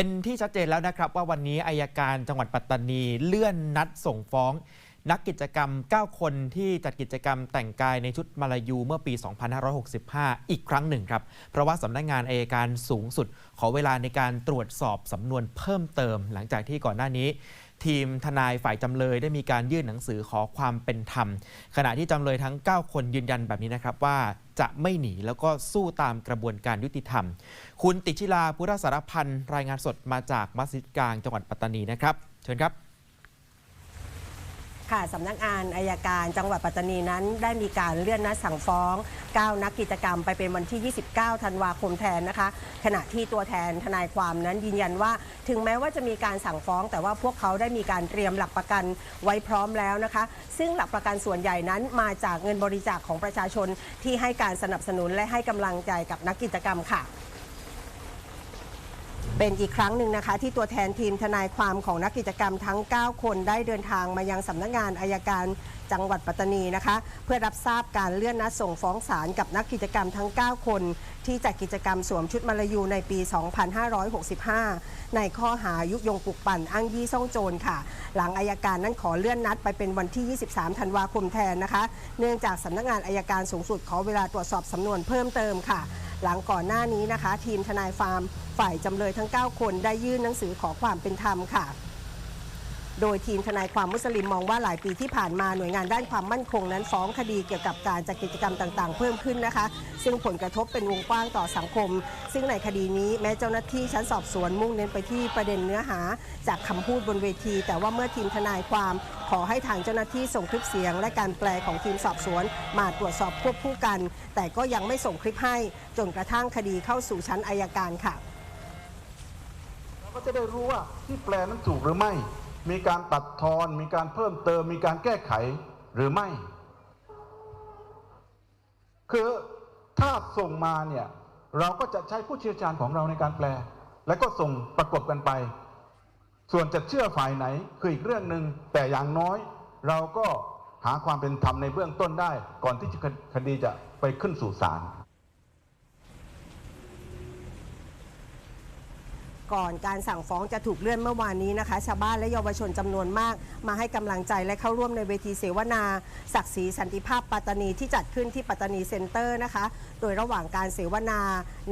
เป็นที่ชัดเจนแล้วนะครับ ว่าวันนี้อายการจังหวัดปัตตานีเลื่อนนัดส่งฟ้อง นักกิจกรรม 9 คนที่จัดกิจกรรมแต่งกายในชุดมาลายูเมื่อปี 2565 อีกครั้งหนึ่งครับ เพราะว่าสำนักงานอายการสูงสุด ขอเวลาในการตรวจสอบสำนวนเพิ่มเติม หลังจากที่ก่อนหน้านี้ ทีมทนายฝ่ายจำเลยได้มีการยื่นหนังสือขอความเป็นธรรม ขณะที่จำเลยทั้ง 9 คนยืนยันแบบนี้นะครับว่าจะไม่หนีแล้วก็สู้ตามกระบวนการยุติธรรม คุณติชิลาพุทธสารพันธ์รายงานสดมาจากมัสยิดกลางจังหวัดปัตตานีนะครับ เชิญครับ ค่ะสำนักงานอายการจังหวัดปัตตานีนั้น ได้มีการเลื่อนนัดสั่งฟ้อง 9 นักกิจกรรมไปเป็นวันที่ 29 ธันวาคมแทนนะคะ ขณะที่ตัวแทนทนายความนั้นยืนยันว่า ถึงแม้ว่าจะมีการสั่งฟ้อง แต่ว่าพวกเขาได้มีการเตรียมหลักประกันไว้พร้อมแล้วนะคะ ซึ่งหลักประกันส่วนใหญ่นั้นมาจากเงินบริจาคของประชาชนที่ให้การสนับสนุนและให้กำลังใจกับนักกิจกรรมค่ะ เป็นอีกครั้งหนึ่งนะคะ ที่ตัวแทนทีมทนายความของนักกิจกรรมทั้ง 9 คนได้เดินทางมายังสำนักงานอายการจังหวัดปัตตานีนะคะ เพื่อรับทราบการเลื่อนนัดส่งฟ้องศาลกับนักกิจกรรมทั้ง 9 คน ที่จัดกิจกรรมสวมชุดมาลายูในปี 2565 ในข้อหายุยงปลุกปั่นอ้างยี่ซ่องโจรค่ะ หลังอายการนั้นขอเลื่อนนัดไปเป็นวันที่ 23 ธันวาคมแทนนะคะ เนื่องจากสำนักงานอายการสูงสุดขอเวลาตรวจสอบสำนวนเพิ่มเติมค่ะ หลังก่อนหน้านี้นะคะ ทีมทนายฟาร์ม ฝ่ายจำเลยทั้ง 9 คนได้ยื่นหนังสือขอความเป็นธรรมค่ะ โดยทีมทนายความมุสลิมมองว่าหลายปีที่ผ่านมาหน่วยงานด้านความมั่นคงนั้นฟ้องคดีเกี่ยวกับการจัดกิจกรรมต่างๆ เพิ่มขึ้นนะคะ ซึ่งผลกระทบเป็นวงกว้างต่อสังคม ซึ่งในคดีนี้แม้เจ้าหน้าที่ชั้นสอบสวนมุ่งเน้นไปที่ประเด็นเนื้อหา จากคำพูดบนเวที แต่ว่าเมื่อทีมทนายความ ขอให้ทางเจ้าหน้าที่ส่งคลิปเสียง และการแปลของทีมสอบสวน มาตรวจสอบควบคู่กัน แต่ก็ยังไม่ส่งคลิปให้จนกระทั่งคดีเข้าสู่ชั้นอายการค่ะ เราก็จะได้รู้ว่าที่แปลนั้นถูกหรือไม่ มีการตัดทอน มีการเพิ่มเติม มีการแก้ไขหรือไม่ คือถ้าส่งมาเนี่ยเราก็จะใช้ผู้เชี่ยวชาญของเราในการแปล แล้วก็ส่งประกบกันไป ส่วนจะเชื่อฝ่ายไหนคืออีกเรื่องหนึ่งแต่อย่างน้อย เราก็หาความเป็นธรรมในเบื้องต้นได้ ก่อนที่จะคดีจะไปขึ้นสู่ศาล ก่อนการสั่งฟ้องจะถูกเลื่อนเมื่อวานนี้นะคะ ชาวบ้านและเยาวชนจำนวนมาก มาให้กำลังใจและเข้าร่วมในเวทีเสวนา ศักดิ์ศรีสันติภาพปัตตานีที่จัดขึ้นที่ปัตตานีเซ็นเตอร์นะคะ โดยระหว่างการเสวนา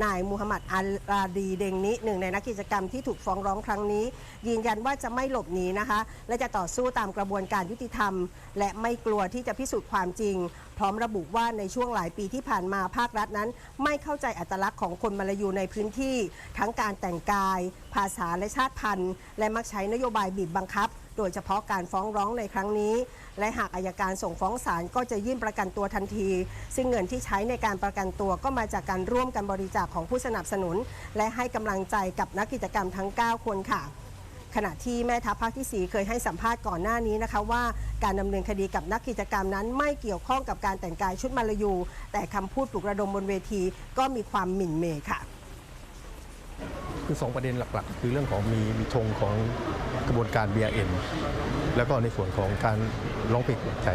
นายมูฮัมหมัดอัลราดีเดงนิหนึ่งในนักกิจกรรมที่ถูกฟ้องร้องครั้งนี้ ยืนยันว่าจะไม่หลบหนีนะคะ และจะต่อสู้ตามกระบวนการยุติธรรม และไม่กลัวที่จะพิสูจน์ความจริง พร้อมระบุว่าในช่วงหลายปีที่ผ่านมาภาครัฐนั้น ไม่เข้าใจอัตลักษณ์ของคนมาลายูในพื้นที่ ทั้งการแต่งกาย ภาษาและชาติพันธุ์ และมักใช้นโยบายบีบบังคับ โดยเฉพาะการฟ้องร้องในครั้งนี้ และหากอายการส่งฟ้องศาลก็จะยื่นประกันตัวทันที ซึ่งเงินที่ใช้ในการประกันตัวก็มาจากการร่วมกันบริจาคของผู้สนับสนุน และให้กำลังใจกับนักกิจกรรมทั้ง 9 คนค่ะ ขณะที่แม่ทัพภาคที่ 4 เคยให้สัมภาษณ์ก่อนหน้านี้นะคะว่าการดำเนินคดีกับนักกิจกรรมนั้น ไม่เกี่ยวข้องกับการแต่งกายชุดมาลายู แต่คำพูดปลุกระดมบนเวที ก็มีความหมิ่นเหมค่ะ คือสองประเด็นหลักๆ คือเรื่องของมีมีธงของกระบวนการ BRN แล้วก็ในส่วนของการร้องเพลงปลุกใจ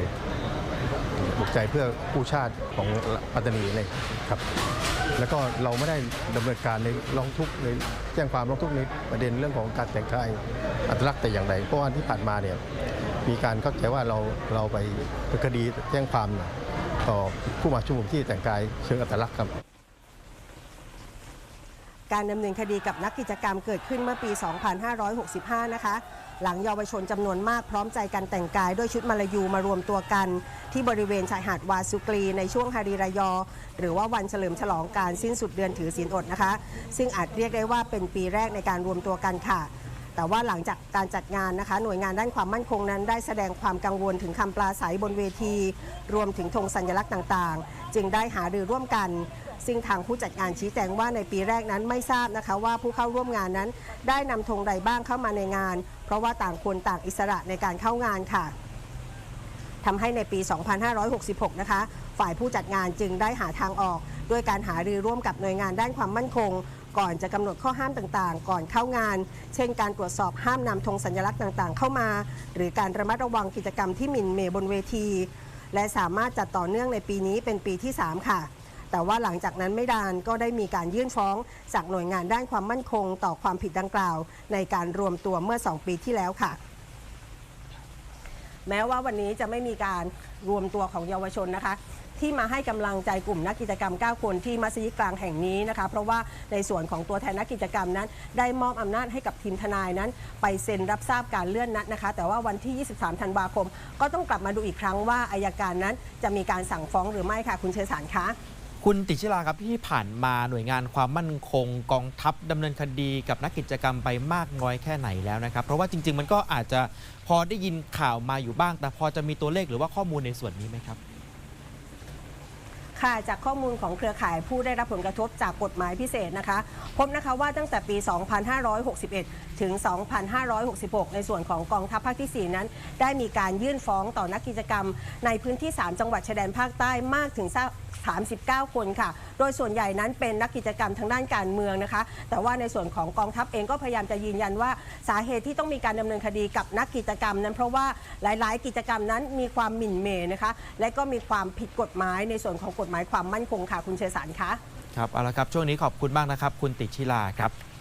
ปลุกใจเพื่อผู้ชาติของปัตตานีเลยครับ แล้วก็เราไม่ได้ดำเนินการในร้องทุกข์ในแจ้งความร้องทุกข์ในประเด็นเรื่องของการแต่งกายอัตลักษณ์แต่อย่างใดเพราะว่าที่ผ่านมาเนี่ยมีการเข้าใจว่าเราเราไปคดีแจ้งความต่อผู้มาชุมนุมที่แต่งกายเชิงอัตลักษณ์ครับการดำเนินคดีกับนักกิจกรรมเกิดขึ้นเมื่อปี 2565 นะคะ หลังเยาวชนจำนวนมากพร้อมใจกันแต่งกายด้วยชุดมาลายูมารวมตัวกัน ที่บริเวณชายหาดวาสุกรีในช่วงฮาริรายอ หรือว่าวันเฉลิมฉลองการสิ้นสุดเดือนถือศีลอดนะคะ ซึ่งอาจเรียกได้ว่าเป็นปีแรกในการรวมตัวกันค่ะแต่ว่าหลังจากการจัดงานนะคะ หน่วยงานด้านความมั่นคงนั้น ได้แสดงความกังวลถึงคำปราศัยบนเวที รวมถึงธงสัญลักษณ์ต่างๆ จึงได้หารือร่วมกัน ซึ่งทางผู้จัดงานชี้แจงว่าในปีแรกนั้นไม่ทราบนะคะ ว่าผู้เข้าร่วมงานนั้น ได้นำธงใดบ้างเข้ามาในงาน ราะว่าต่างคนต่างอิสระในการเข้างานค่ะทำให้ในปี 2566 นะคะ ฝ่ายผู้จัดงานจึงได้หาทางออก ด้วยการหารือร่วมกับหน่วยงานด้านความมั่นคง ก่อนจะกำหนดข้อห้ามต่างๆ ก่อนเข้างาน เช่น การตรวจสอบห้ามนำธงสัญลักษณ์ต่างๆ เข้ามา หรือการระมัดระวังกิจกรรมที่หมิ่นเหมบนเวที และสามารถจัดต่อเนื่องในปีนี้เป็นปีที่ 3 ค่ะ แต่ว่าหลังจากนั้นไม่นานก็ได้มีการยื่นฟ้องจากหน่วยงานด้านความมั่นคง ต่อความผิดดังกล่าว ในการรวมตัวเมื่อ 2 ปีที่แล้วค่ะแม้ว่าวันนี้จะไม่มีการรวมตัวของเยาวชนนะคะ ที่มาให้กำลังใจกลุ่มนักกิจกรรม 9 คนที่มัสยิดกลางแห่งนี้นะคะ เพราะว่าในส่วนของตัวแทนนักกิจกรรมนั้น ได้มอบอำนาจให้กับทีมทนายนั้น ไปเซ็นรับทราบการเลื่อนนัดนะคะ แต่ว่าวันที่ 23 ธันวาคม ก็ต้องกลับมาดูอีกครั้งว่าอายการนั้นจะมีการสั่งฟ้องหรือไม่ค่ะคุณเชษฐานคะ คุณติชิลาครับที่ผ่านมาหน่วยงานความมั่นคงกองทัพดำเนินคดีกับนักกิจกรรมไปมากน้อยแค่ไหนแล้วนะครับ เพราะว่าจริง ๆ มันก็อาจจะพอได้ยินข่าวมาอยู่บ้าง แต่พอจะมีตัวเลขหรือว่าข้อมูลในส่วนนี้ไหมครับ ค่ะจากข้อมูลของเครือข่ายผู้ได้รับผลกระทบจากกฎหมายพิเศษนะคะ พบนะคะว่าตั้งแต่ปี 2561 ถึง 2566 ในส่วนของกองทัพภาคที่ 4 นั้น ได้มีการยื่นฟ้องต่อนักกิจกรรม ในพื้นที่ 3 จังหวัดชายแดนภาคใต้มากถึง39 คนค่ะ โดยส่วนใหญ่นั้นเป็นนักกิจกรรมทางด้านการเมืองนะคะ แต่ว่าในส่วนของกองทัพเองก็พยายามจะยืนยันว่าสาเหตุที่ต้องมีการดำเนินคดีกับนักกิจกรรมนั้น เพราะว่าหลาย ๆ กิจกรรมนั้นมีความหมิ่นเมนะคะ และก็มีความผิดกฎหมายในส่วนของกฎหมายความมั่นคงค่ะ คุณเชษฐานคะ ครับเอาละครับ ช่วงนี้ขอบคุณมากนะครับ คุณติชิลาครับ